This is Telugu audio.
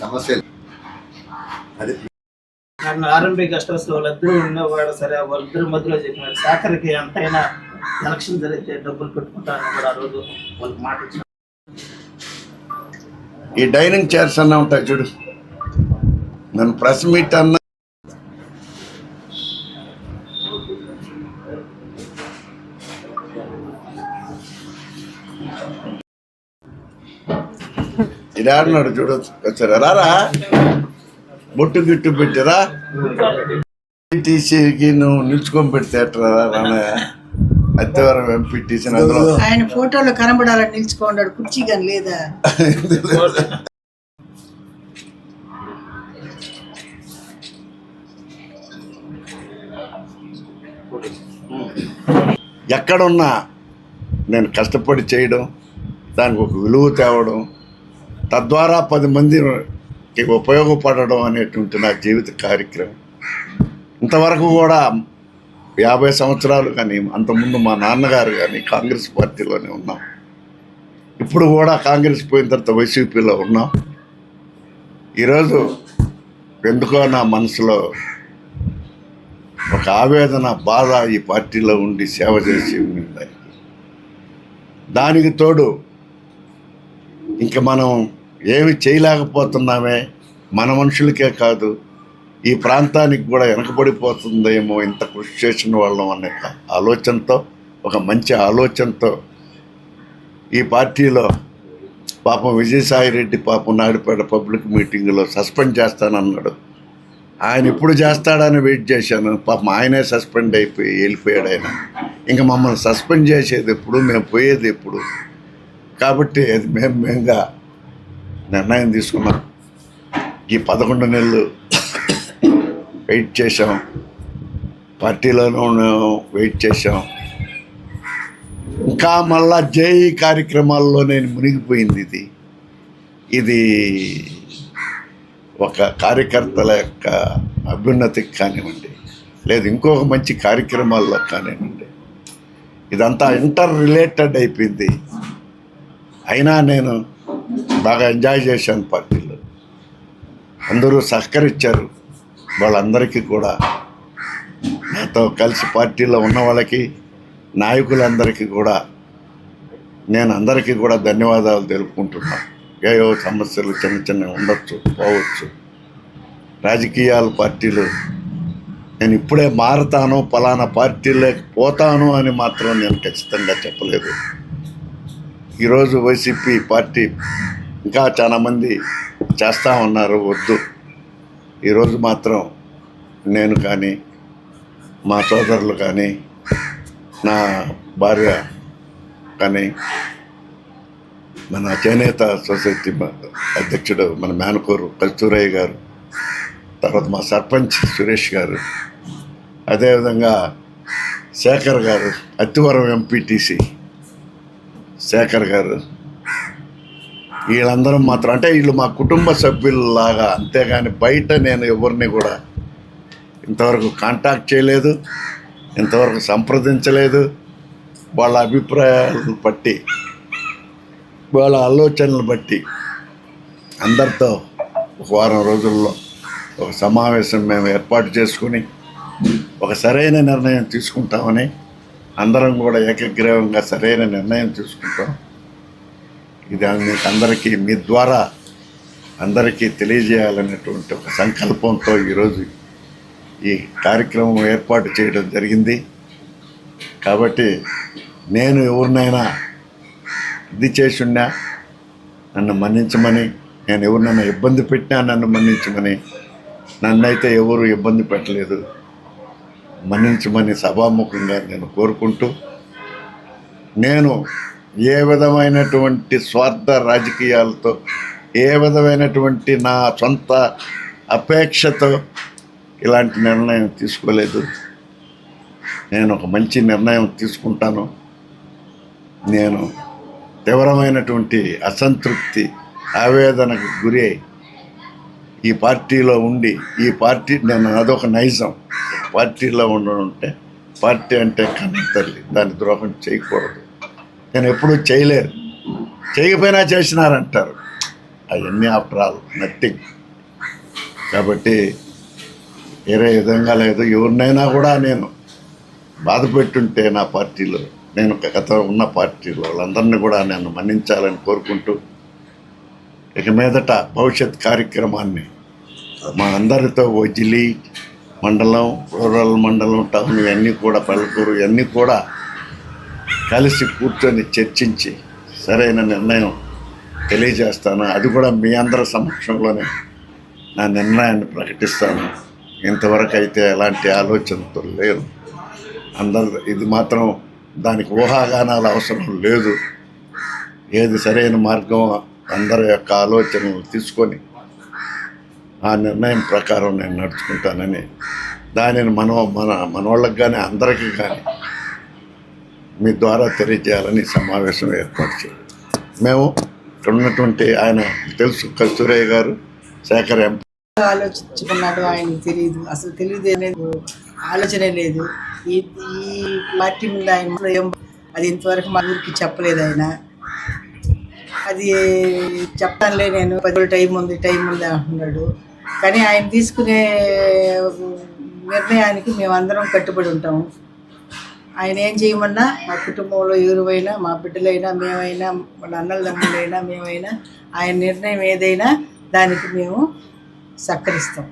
సమస్య అది ఆర్ఎంపీ లో వాళ్ళిద్దరూ ఉండేవాడు సరే వాళ్ళిద్దరి మధ్యలో చెప్పినాడు. సాకరికి ఎంతైనా ఎలక్షన్ జరిగితే డబ్బులు పెట్టుకుంటానని కూడా ఆ రోజు వాళ్ళకి మాట ఈ డైనింగ్ చైర్స్ అన్న ఉంటాయి చూడు. నన్ను ప్రెస్ మీట్ అన్న ఇది ఆడినాడు చూడు సరే రారా? బొట్టు గిట్టు పెట్టిరా? ఎంపీటీసీకి నువ్వు నిల్చుకొని పెడితే ఎట్రా రానయ్య అత్తవరం ఎంపీటీసీ అందులో. ఆయన ఫోటోలో కనబడాలని నిల్చుకోండాడు కుర్చీ కానీ లేదా? ఎక్కడున్నా నేను కష్టపడి చేయడం దానికి ఒక విలువ తేవడం తద్వారా పది మందికి ఉపయోగపడడం అనేటువంటి నా జీవిత కార్యక్రమం. ఇంతవరకు కూడా యాభై సంవత్సరాలు కానీ అంతకుముందు మా నాన్నగారు కానీ కాంగ్రెస్ పార్టీలోనే ఉన్నాం. ఇప్పుడు కూడా కాంగ్రెస్ పోయిన తర్వాత వైసీపీలో ఉన్నాం. ఈరోజు ఎందుకో నా మనసులో ఒక ఆవేదన బాధ ఈ పార్టీలో ఉండి సేవ చేసి ఉంది దానికి తోడు ఇంక మనం ఏమి చేయలేకపోతున్నామే మన మనుషులకే కాదు. ఈ ప్రాంతానికి కూడా వెనకబడిపోతుందేమో ఇంత కృషి చేసిన వాళ్ళం అనే ఆలోచనతో ఒక మంచి ఆలోచనతో ఈ పార్టీలో పాపం విజయసాయిరెడ్డి పాపం నాయుడుపేట పబ్లిక్ మీటింగ్లో సస్పెండ్ చేస్తానన్నాడు. ఆయన ఎప్పుడు చేస్తాడని వెయిట్ చేశాను. పాపం ఆయనే సస్పెండ్ అయిపోయి వెళ్ళిపోయాడు ఆయన. ఇంకా మమ్మల్ని సస్పెండ్ చేసేది ఎప్పుడు? మేము పోయేది ఎప్పుడు? కాబట్టి అది మేము మేముగా నిర్ణయం తీసుకున్నాం. ఈ పదకొండు నెలలు వెయిట్ చేసాం పార్టీలోనూ వెయిట్ చేసాం ఇంకా మళ్ళా జై కార్యక్రమాల్లో నేను మునిగిపోయింది ఇది. ఇది ఒక కార్యకర్తల యొక్క అభ్యున్నతికి కానివ్వండి లేదు ఇంకొక మంచి కార్యక్రమాల్లో కానివ్వండి. ఇదంతా ఇంటర్ రిలేటెడ్ అయిపోయింది. అయినా నేను బాగా ఎంజాయ్ చేశాను పార్టీలో. అందరూ సహకరించారు. వాళ్ళందరికీ కూడా. నాతో కలిసి పార్టీలో ఉన్న వాళ్ళకి నాయకులందరికీ కూడా. నేను అందరికీ కూడా ధన్యవాదాలు తెలుపుకుంటున్నాను ఏవో సమస్యలు చిన్న చిన్న ఉండొచ్చు పోవచ్చు. రాజకీయాల పార్టీలు. నేను ఇప్పుడే మారతాను పలానా పార్టీలోకి పోతాను అని మాత్రం నేను ఖచ్చితంగా చెప్పలేదు. ఈరోజు వైసీపీ పార్టీ ఇంకా చాలామంది చేస్తూ ఉన్నారు వద్దు. ఈరోజు మాత్రం నేను కానీ మా సోదరులు కానీ నా భార్య కానీ మన చేనేత సొసైటీ అధ్యక్షుడు మన మేనకూరు కస్తూరయ్య గారు తర్వాత మా సర్పంచ్ సురేష్ గారు అదేవిధంగా శేఖర్ గారు అత్తివరం ఎంపీటీసీ శేఖర్ గారు. వీళ్ళందరం మాత్రం అంటే వీళ్ళు మా కుటుంబ సభ్యుల్లాగా అంతేగాని బయట నేను ఎవరిని కూడా ఇంతవరకు కాంటాక్ట్ చేయలేదు ఇంతవరకు సంప్రదించలేదు. వాళ్ళ అభిప్రాయాలను బట్టి వాళ్ళ ఆలోచనలు బట్టి అందరితో ఒక వారం రోజుల్లో ఒక సమావేశం మేము ఏర్పాటు చేసుకుని ఒక సరైన నిర్ణయం తీసుకుంటామని అందరం కూడా ఏకగ్రీవంగా సరైన నిర్ణయం తీసుకుంటాం. ఇది మీకు అందరికీ మీ ద్వారా అందరికీ తెలియజేయాలనేటువంటి ఒక సంకల్పంతో ఈరోజు ఈ కార్యక్రమం ఏర్పాటు చేయడం జరిగింది. కాబట్టి నేను ఎవరినైనా ఇది చేసున్నా నన్ను మన్నించమని నేను ఎవరినైనా ఇబ్బంది పెట్టినా నన్ను మన్నించమని నన్నైతే ఎవరు ఇబ్బంది పెట్టలేదు. మన్నించమని సభాముఖంగా నేను కోరుకుంటూ నేను ఏ విధమైనటువంటి స్వార్థ రాజకీయాలతో ఏ విధమైనటువంటి నా సొంత అపేక్షతో ఇలాంటి నిర్ణయం తీసుకోలేదు. నేను ఒక మంచి నిర్ణయం తీసుకుంటాను. నేను తీవ్రమైనటువంటి అసంతృప్తి ఆవేదనకు గురి అయి ఈ పార్టీలో ఉండి ఈ పార్టీ నేను అదొక నైజం. పార్టీలో ఉండనుంటే పార్టీ అంటే కన్న తల్లి దాని ద్రోహం చేయకూడదు. నేను ఎప్పుడూ చేయలేదు చేయకపోయినా చేసినారంటారు. అవన్నీ ఆఫ్టర్ ఆల్ నథింగ్ కాబట్టి వేరే విధంగా లేదు. ఎవరినైనా కూడా నేను బాధ పెట్టుంటే నా పార్టీలో నేను గత ఉన్న పార్టీలో వాళ్ళందరినీ కూడా నేను మన్నించాలని కోరుకుంటూ ఇక మీదట భవిష్యత్ కార్యక్రమాన్ని మా అందరితో వజిలి మండలం రూరల్ మండలం టౌన్ ఇవన్నీ కూడా పల్లెటూరు ఇవన్నీ కూడా కలిసి కూర్చొని చర్చించి సరైన నిర్ణయం తెలియజేస్తాను. అది కూడా మీ అందరి సమక్షంలోనే నా నిర్ణయాన్ని ప్రకటిస్తాను. ఇంతవరకు అయితే ఎలాంటి ఆలోచనతో లేదు అందరు ఇది మాత్రం దానికి ఊహాగానాలు అవసరం లేదు. ఏది సరైన మార్గం అందరి యొక్క ఆలోచనలు తీసుకొని ఆ నిర్ణయం ప్రకారం నేను నడుచుకుంటానని దానిని మనం మన మనవాళ్ళకి కానీ అందరికీ కానీ మీ ద్వారా తెలియజేయాలని సమావేశం ఏర్పాటు చేయాలి. మేము ఇక్కడ ఉన్నటువంటి ఆయన తెలుసు కస్తూరయ్య గారు శేఖర్ ఎం. ఆలోచించుకున్నాడు ఆయనకు తెలియదు అసలు తెలియదు అనేది ఆలోచనే లేదు. ఈ ఈ పార్టీ మీద ఆయన ఏం అది ఇంతవరకు మా ఊరికి చెప్పలేదు ఆయన. అది చెప్తానులే నేను. పది టైం ఉంది టైం ఉంది అంటున్నాడు. కానీ ఆయన తీసుకునే నిర్ణయానికి మేమందరం కట్టుబడి ఉంటాము ఆయన ఏం చేయమన్నా మా కుటుంబంలో ఎవరువైనా మా బిడ్డలైనా మేమైనా మన అన్నల తమ్ముళ్ళైనా మేమైనా ఆయన నిర్ణయం ఏదైనా దానికి మేము సహకరిస్తాం.